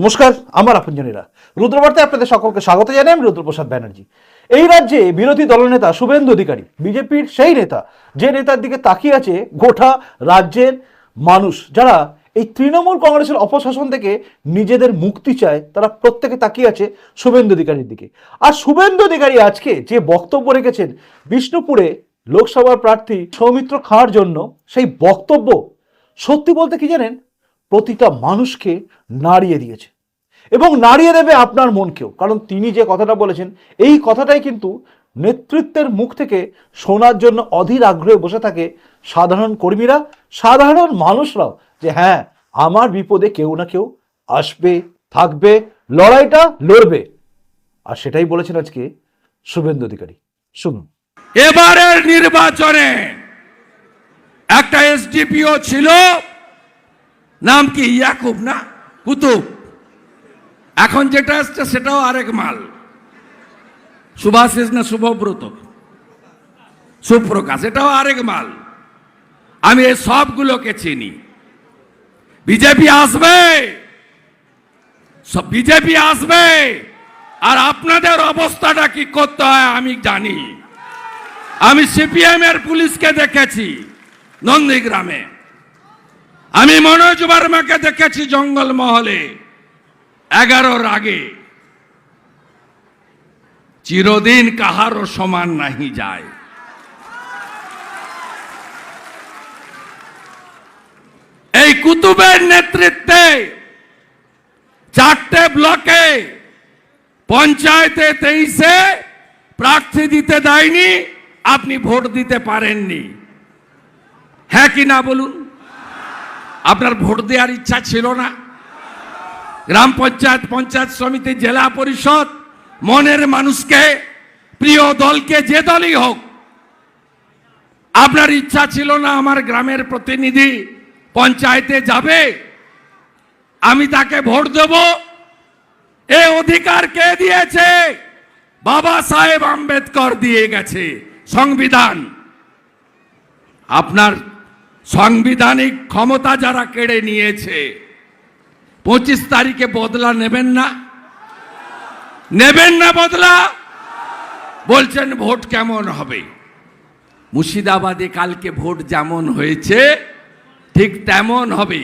নমস্কার, আমার আপনজনীরা। রুদ্রবার্তায় আপনাদের সকলকে স্বাগত জানাই আমি রুদ্রপ্রসাদ ব্যানার্জি। এই রাজ্যে বিরোধী দলনেতা শুভেন্দু অধিকারী, বিজেপির সেই নেতা, যে নেতার দিকে তাকিয়ে আছে গোটা রাজ্যের মানুষ, যারা এই তৃণমূল কংগ্রেসের অপশাসন থেকে নিজেদের মুক্তি চায়, তারা প্রত্যেকে তাকিয়ে আছে শুভেন্দু অধিকারীর দিকে। আর শুভেন্দু অধিকারী আজকে যে বক্তব্য রেখেছেন বিষ্ণুপুরে লোকসভার প্রার্থী সৌমিত্র খাঁর জন্য, সেই বক্তব্য সত্যি বলতে কি জানেন? প্রতিটা মানুষকে নাড়িয়ে দিয়েছে। এবং নাড়িয়ে দেবে আপনার মনকেও। কারণ তিনি যে কথাটা বলেছেন, এই কথাটাই কিন্তু নেতৃত্বের মুখ থেকে শোনার জন্য অধীর আগ্রহে বসে থাকে সাধারণ কর্মীরা, সাধারণ মানুষরাও যে হ্যাঁ আমার বিপদে কেউ না কেউ আসবে, থাকবে, লড়াইটা লড়বে। আর সেটাই বলেছেন আজকে শুভেন্দু অধিকারী। শুনুন। এবারের নির্বাচনে একটা এসডিপিও ছিল নাম কি? ইয়াকুব না? কুতুব। এখন যেটা আসছে সেটাও আরেক মাল। সুভাষিস না শুভব্রত? সুপ্রকাশ, এটাও আরেক মাল। আমি এই সবগুলোকে চিনি। বিজেপি আসবে! সব বিজেপি আসবে! আর আপনাদের অবস্থাটা কি করতে হয় আমি জানি। আমি সিপিএম এর পুলিশকে দেখেছি, নন্দীগ্রামে। আমি মনোজ বর্মাকে দেখেছি জঙ্গলমহলে এগারোর আগে। চিরদিন কাহারও সমান নাহি যায়। এই কুতুবের নেতৃত্বে চারটে ব্লকে পঞ্চায়েতে তেইশে প্রার্থী দিতে দেয়নি, আপনি ভোট দিতে পারেননি। হ্যাঁ কি না বলুন? আপনার ভোট দেওয়ার ইচ্ছা ছিল না। গ্রাম পঞ্চায়েত পঞ্চায়েত সমিতি, জেলা পরিষদ, মনের মানুষকে, প্রিয় দলকে, যে দলই হোক, আপনার ইচ্ছা ছিল না আমার গ্রামের প্রতিনিধি পঞ্চায়েতে যাবে। আমি তাকে ভোট দেব। এ অধিকার কে দিয়েছে? বাবা সাহেব আম্বেদকর দিয়ে গেছে। সংবিধান। আপনার সাংবিধানিক ক্ষমতা যারা কেড়ে নিয়েছে, পঁচিশ তারিখে বদলা নেবেন না? নেবেন না বদলা? বলছেন ভোট কেমন হবে? মুর্শিদাবাদে কালকে ভোট যেমন হয়েছে, ঠিক তেমন হবে।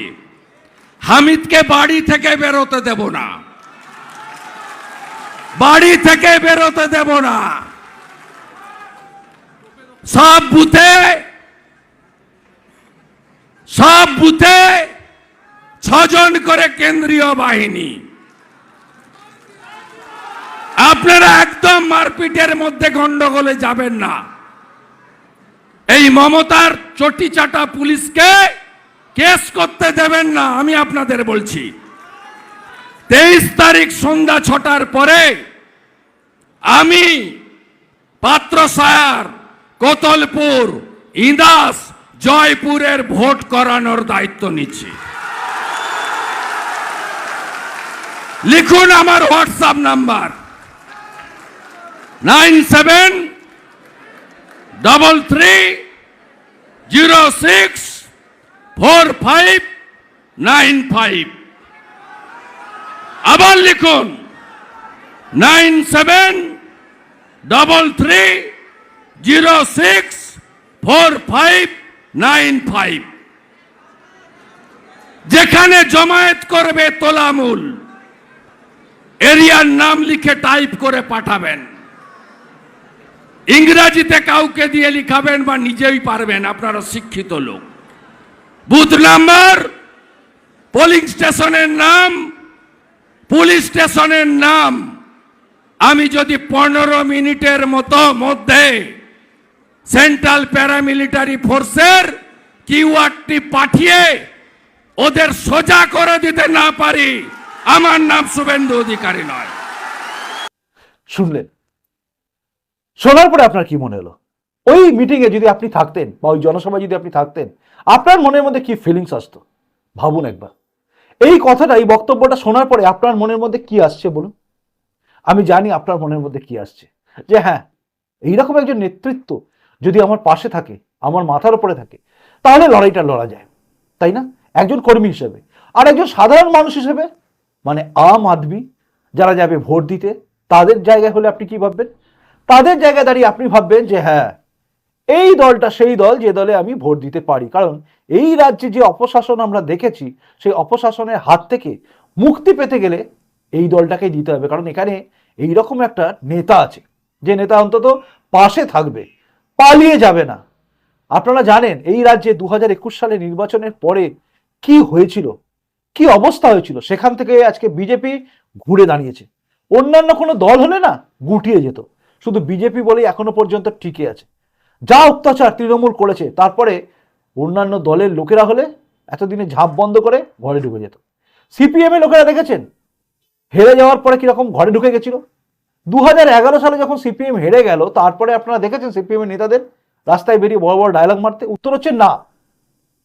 হামিদকে বাড়ি থেকে বেরোতে দেব না। বাড়ি থেকে বেরোতে দেব না। সব বুথে সব বুথে ছজন করে কেন্দ্রীয় বাহিনী। আপনারা একদম মারপিটের মধ্যে গন্ডগোলে যাবেন না। এই মমতার চটি চাটা পুলিশকে কেস করতে দেবেন না, আমি আপনাদের বলছি। তেইশ তারিখ সন্ধ্যা ছটার পরে আমি পাত্রসায়ার কোতলপুর, ইন্দাস, জয়পুরের ভোট করানোর দায়িত্ব নিচ্ছি। লিখুন আমার WhatsApp number. Nine seven double three zero six four five nine five. আবার লিখুন। Nine seven double three zero six four five nine five. যেখানে জমায়েত করবে তোলামূল এরিয়ার নাম লিখে টাইপ করে পাঠাবেন। ইংরাজিতে কাউকে দিয়ে লিখাবেন বা নিজেই পারবেন, আপনারা শিক্ষিত লোক। বুথ নাম্বার, পোলিং স্টেশনের নাম, পুলিশ স্টেশনের নাম। আমি যদি পনেরো মিনিটের মতো মধ্যে সেন্ট্রাল প্যারামিলিটারি ফোর্সের কিউআরটি পাঠিয়ে ওদের সোজা করে দিতে না পারি আমার নাম শুভেন্দু অধিকারী নয়। শুনলেন? শোনার পরে আপনার কি মনে হলো? ওই মিটিংয়ে যদি আপনি থাকতেন বা ওই জনসভায় যদি আপনি থাকতেন, আপনার মনের মধ্যে কি ফিলিংস আসতো? ভাবুন একবার। এই কথাটা, এই বক্তব্যটা শোনার পরে আপনার মনের মধ্যে কি আসছে বলুন? আমি জানি আপনার মনের মধ্যে কি আসছে। যে হ্যাঁ এইরকম একজন নেতৃত্ব যদি আমার পাশে থাকে, আমার মাথার উপরে থাকে, তাহলে লড়াইটা লড়া যায়। তাই না? একজন কর্মী হিসেবে। আর একজন সাধারণ মানুষ হিসেবে মানে আম আদমি, যারা যাবে ভোট দিতে, তাদের জায়গায় হলে আপনি কি ভাববেন? তাদের জায়গায় দাঁড়িয়ে আপনি ভাববেন যে হ্যাঁ এই দলটা সেই দল যে দলে আমি ভোট দিতে পারি। কারণ এই রাজ্যে যে অপশাসন আমরা দেখেছি, সেই অপশাসনের হাত থেকে মুক্তি পেতে গেলে এই দলটাকেই দিতে হবে। কারণ এখানে এই রকম একটা নেতা আছে, যে নেতা অন্তত পাশে থাকবে, পালিয়ে যাবে না। আপনারা জানেন এই রাজ্যে দু হাজার একুশ সালে নির্বাচনের পরে কি হয়েছিল? কি অবস্থা হয়েছিল? সেখান থেকে আজকে বিজেপি ঘুরে দাঁড়িয়েছে। অন্যান্য কোনো দল হলে না গুটিয়ে যেত। শুধু বিজেপি বলেই এখনও পর্যন্ত টিকে আছে। যা অত্যাচার তৃণমূল করেছে, তারপরে অন্যান্য দলের লোকেরা হলে এতদিনে ঝাঁপ বন্ধ করে ঘরে ঢুকে যেত। সিপিএম এর লোকেরা দেখেছেন? হেরে যাওয়ার পরে কীরকম ঘরে ঢুকে গেছিল? দু হাজার এগারো সালে যখন সিপিএম হেরে গেল, তারপরে আপনারা দেখেছেন সিপিএম এর নেতাদের রাস্তায় বেরিয়ে বড় বড় ডায়লগ মারতে। উত্তর হচ্ছে না।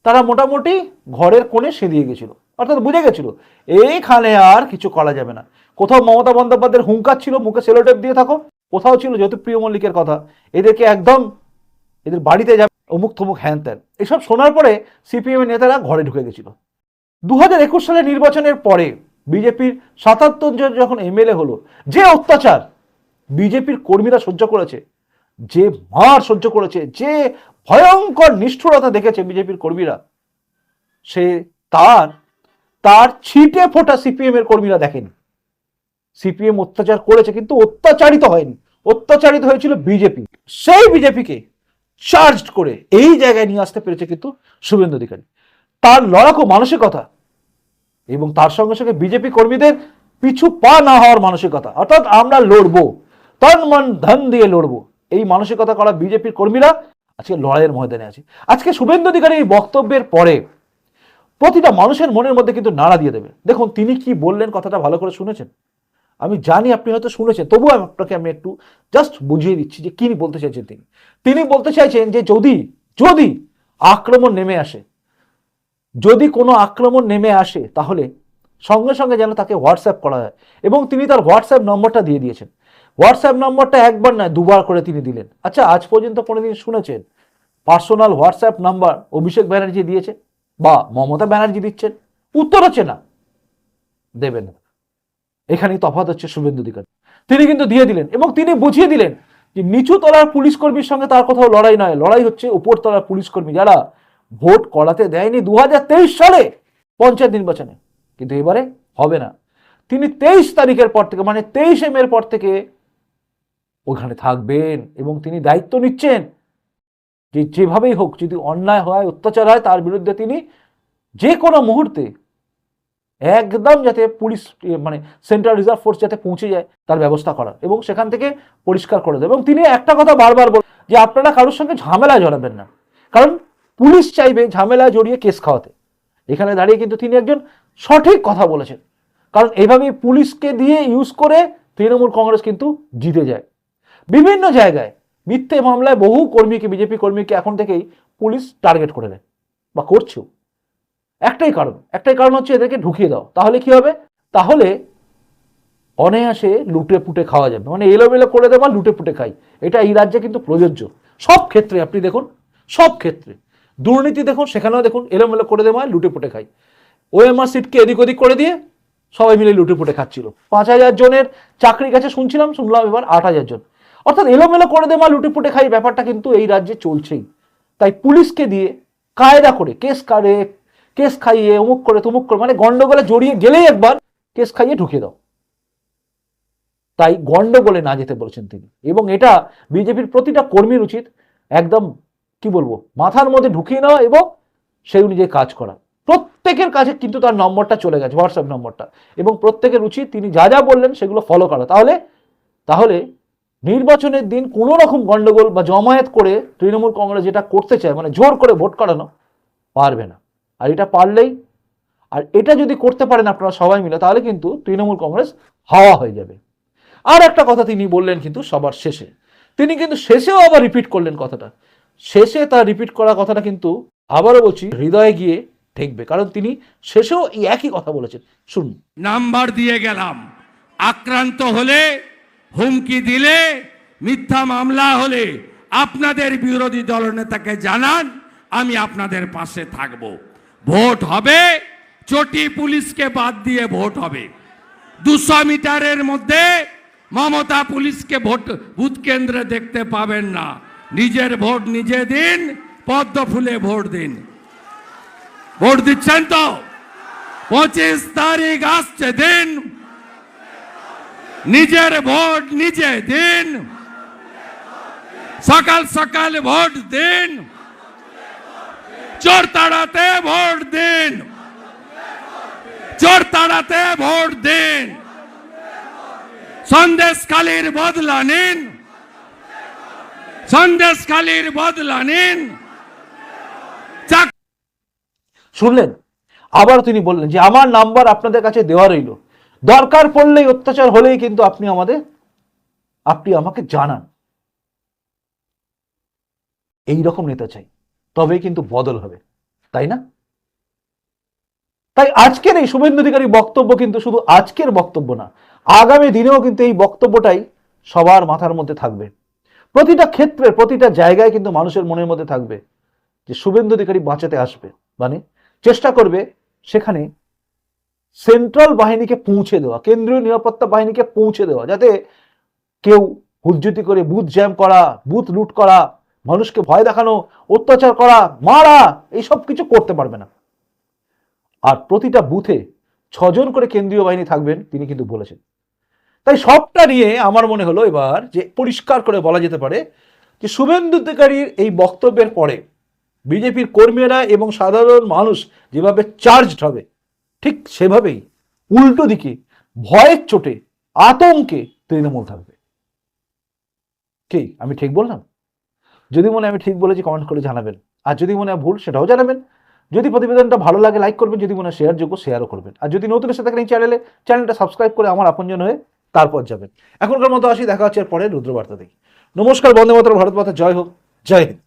তারা মোটামুটি ঘরের কোণে সেদিয়ে গেছিল। অর্থাৎ বুঝে গেছিল, এইখানে আর কিছু করা যাবে না। কোথাও মমতা বন্দ্যোপাধ্যায়ের হুঙ্কার ছিল, মুখে সেলোটেপ দিয়ে থাকো, কোথাও ছিল জ্যোতিপ্রিয় মল্লিকের কথা, এদেরকে একদম এদের বাড়িতে যাবে, অমুক থমুক হ্যান ত্যান। এসব শোনার পরে সিপিএমের নেতারা ঘরে ঢুকে গেছিল। দু হাজার একুশ সালের নির্বাচনের পরে বিজেপির সাতাত্তর জন যখন এমএলএ হলো, যে অত্যাচার বিজেপির কর্মীরা সহ্য করেছে, যে মার সহ্য করেছে, যে ভয়ঙ্কর নিষ্ঠুরতা দেখেছে বিজেপির কর্মীরা, সে তার তার ছিটে ফোটা সিপিএম এর কর্মীরা দেখেন। সিপিএম অত্যাচার করেছে কিন্তু অত্যাচারিত হয়নি। অত্যাচারিত হয়েছিল বিজেপি। সেই বিজেপিকে চার্জ করে এই জায়গায় নিয়ে আসতে পেরেছে কিন্তু শুভেন্দু অধিকারী। তার লড়াকু মানসিকতা এবং তার সঙ্গে সঙ্গে বিজেপি কর্মীদের পিছু পা না হওয়ার মানসিকতা। অর্থাৎ আমরা লড়বো, তন মন ধন দিয়ে লড়বো। এই মানসিকতা করা বিজেপির কর্মীরা আজকে লড়াইয়ের ময়দানে আছে। আজকে শুভেন্দু অধিকারী এই বক্তব্যের পরে প্রতিটা মানুষের মনের মধ্যে কিন্তু নাড়া দিয়ে দেবে। দেখুন, তিনি কি বললেন, কথাটা ভালো করে শুনেছেন? আমি জানি আপনি হয়তো শুনেছেন, তবুও আপনাকে আমি একটু জাস্ট বুঝিয়ে দিচ্ছি যে কি বলতে চাইছেন তিনি। তিনি বলতে চাইছেন যে যদি যদি আক্রমণ নেমে আসে, যদি কোনো আক্রমণ নেমে আসে, তাহলে সঙ্গে সঙ্গে যেন তাকে হোয়াটসঅ্যাপ করা হয়। এবং তিনি তার হোয়াটসঅ্যাপ নম্বরটা দিয়ে দিয়েছেন। হোয়াটসঅ্যাপ নম্বরটা একবার নয়, দুবার করে তিনি দিলেন। আচ্ছা আজ পর্যন্ত কোনোদিন শুনেছেন? Personal WhatsApp number Abhishek Banerjee দিয়েছে। বা মমতা ব্যানার্জি দিচ্ছেন, উত্তর হচ্ছে না। দেবেন না। এখানেই তফাৎ হচ্ছে শুভেন্দু অধিকারী। তিনি কিন্তু দিয়ে দিলেন এবং তিনি বুঝিয়ে দিলেন যে নিচু তলার পুলিশ কর্মীর সঙ্গে তার কোথাও লড়াই নয়। লড়াই হচ্ছে উপর তলার পুলিশ কর্মী যারা ভোট করাতে দেয়নি দু হাজার তেইশ সালে পঞ্চায়েত নির্বাচনে। কিন্তু এবারে হবে না। তিনি তেইশ তারিখের পর থেকে মানে তেইশে মের পর থেকে ওখানে থাকবেন এবং তিনি দায়িত্ব নিচ্ছেন। যে যেভাবেই হোক যদি অন্যায় হয়, অত্যাচার হয়, তার বিরুদ্ধে তিনি যে কোনো মুহূর্তে একদম যাতে পুলিশ মানে সেন্ট্রাল রিজার্ভ ফোর্স যাতে পৌঁছে যায়, তার ব্যবস্থা করার এবং সেখান থেকে পরিষ্কার করে দেবে। এবং তিনি একটা কথা বারবার বল যে আপনারা কারোর সঙ্গে ঝামেলা জড়াবেন না। কারণ পুলিশ চাইবে ঝামেলা জড়িয়ে কেস খাওয়াতে। এখানে দাঁড়িয়ে কিন্তু তিনি একজন সঠিক কথা বলেছেন। কারণ এভাবে পুলিশকে দিয়ে ইউজ করে তৃণমূল কংগ্রেস কিন্তু জিতে যায়। বিভিন্ন জায়গায় মিথ্যে মামলায় বহু কর্মীকে, বিজেপি কর্মীকে এখন থেকেই পুলিশ টার্গেট করে দেয় বা করছেও। একটাই কারণ একটাই কারণ হচ্ছে এদেরকে ঢুকিয়ে দাও। তাহলে কি হবে? তাহলে অনায়াসে লুটে পুটে খাওয়া যাবে। মানে এলোমেলো করে দেওয়া লুটে পুটে খাই। এটা এই রাজ্যে কিন্তু প্রযোজ্য। সব ক্ষেত্রে আপনি দেখুন, সব ক্ষেত্রে। দুর্নীতি দেখুন, সেখানেও দেখুন, এলোমেলো করে দেওয়া লুটে পুটে খাই। ওএমআর সিটকে এদিক ওদিক করে দিয়ে সবাই মিলে লুটে পুটে খাচ্ছিল। পাঁচ হাজার জনের চাকরি গেছে, শুনছিলাম, শুনলাম এবার আট হাজার জন। অর্থাৎ এলোমেলো করে দেওয়া লুটে পুটে খাই ব্যাপারটা কিন্তু এই রাজ্যে চলছেই। তাই পুলিশকে দিয়ে কায়দা করে, কেস কারে কেস খাইয়ে, অমুক করে তমুক করে মানে গন্ডগোলে জড়িয়ে গেলেই একবার কেস খাইয়ে ঢুকিয়ে দাও। তাই গন্ডগোলে না যেতে বলেছেন তিনি। এবং এটা বিজেপির প্রতিটা কর্মীর উচিত একদম, কি বলব, মাথার মধ্যে ঢুকিয়ে নেওয়া এবং সেই অনুযায়ী কাজ করা। প্রত্যেকের কাছে কিন্তু তার নম্বরটা চলে গেছে, হোয়াটসঅ্যাপ নম্বরটা। এবং প্রত্যেকের উচিত তিনি যা যা বললেন সেগুলো ফলো করা। তাহলে তাহলে নির্বাচনের দিন কোনো রকম গন্ডগোল বা জমায়েত করে তৃণমূল কংগ্রেস যেটা করতে চায় মানে জোর করে ভোট করানো পারবে না। আর এটা পারলেই, আর এটা যদি করতে পারেন আপনারা সবাই মিলে, তাহলে কিন্তু তৃণমূল কংগ্রেস হাওয়া হয়ে যাবে। আর একটা কথা তিনি বললেন কিন্তু সবার শেষে। তিনি কিন্তু শেষেও আবার রিপিট করলেন কথাটা। শেষে তার রিপিট করা কথাটা কিন্তু আবারও বলছি, হৃদয়ে গিয়ে ঠেকবে। কারণ তিনি শেষেও এই একই কথা বলেছেন। শুনুন। নাম্বার দিয়ে গেলাম। আক্রান্ত হলে হুমকি দিলে মিথ্যা মামলা হলে আপনাদের বিরোধী দলনেতাকে জানান, আমি আপনাদের পাশে থাকব। ভোট হবে, চটি পুলিশকে বাদ দিয়ে ভোট হবে। দুশো মিটারের মধ্যে মমতা পুলিশকে ভোট, বুথ কেন্দ্রে দেখতে পাবেন না। নিজের ভোট নিজে দিন, পদ্ম ফুলে ভোট দিন। ভোট দিচ্ছেন তো? পঁচিশ তারিখ আসছে দিন নিজের ভোট নিজে দিন। সকাল সকাল ভোট দিন। চোর তাড়াতে ভোট দিন। চোর তাড়াতে ভোট দিন। সন্দেশখালীর বদলা নিন। সন্দেশখালীর বদলা নিন। শুনলেন? আবার তিনি বললেন যে, আমার নাম্বার আপনাদের কাছে দেওয়া রইল। দরকার পড়লেই অত্যাচার হলেই কিন্তু আপনি আমাদের, আপনি আমাকে জানান। এই রকম নেতা চাই, তবেই কিন্তু বদল হবে, তাই না? তাই আজকের এই শুভেন্দু অধিকারী বক্তব্য কিন্তু শুধু আজকের বক্তব্য না, আগামী দিনেও কিন্তু এই বক্তব্যটাই সবার মাথার মধ্যে থাকবে। প্রতিটা ক্ষেত্রে, প্রতিটা জায়গায় কিন্তু মানুষের মনের মধ্যে থাকবে যে শুভেন্দু অধিকারী বাঁচাতে আসবে মানে চেষ্টা করবে সেখানে সেন্ট্রাল বাহিনীকে পৌঁছে দেওয়া, কেন্দ্রীয় নিরাপত্তা বাহিনীকে পৌঁছে দেওয়া, যাতে কেউ হুজ্জুতি করে বুথ জ্যাম করা, বুথ লুট করা, মানুষকে ভয় দেখানো, অত্যাচার করা, মারা, এই সব কিছু করতে পারবে না। আর প্রতিটা বুথে ছজন করে কেন্দ্রীয় বাহিনী থাকবেন, তিনি কিন্তু বলেছেন। তাই সবটা নিয়ে আমার মনে হলো এবার যে পরিষ্কার করে বলা যেতে পারে যে শুভেন্দু অধিকারীর এই বক্তব্যের পরে বিজেপির কর্মীরা এবং সাধারণ মানুষ যেভাবে চার্জড হবে ঠিক সেভাবেই উল্টো দিকে, ভয়ের চোটে, আতঙ্কে তৃণমূল থাকবে। কি? আমি ঠিক বললাম? যদি মনে আমি ঠিক বলেছি কমেন্ট করে জানাবেন। আর যদি মনে ভুল, সেটাও জানাবেন। যদি প্রতিবেদনটা ভালো লাগে লাইক করবেন। যদি মনে হয় শেয়ার যোগ্য শেয়ারও করবেন। আর যদি নতুন এসে থাকেন এই চ্যানেলে চ্যানেলটা সাবস্ক্রাইব করে আমার আপনজন হয়ে তারপর যাবেন। এখনকার মতো আসি, দেখা হচ্ছে পরে রুদ্রবার্তা দেখি নমস্কার, বন্দে মাতরম, ভারত মাতা, জয় হোক, জয় হিন্দ।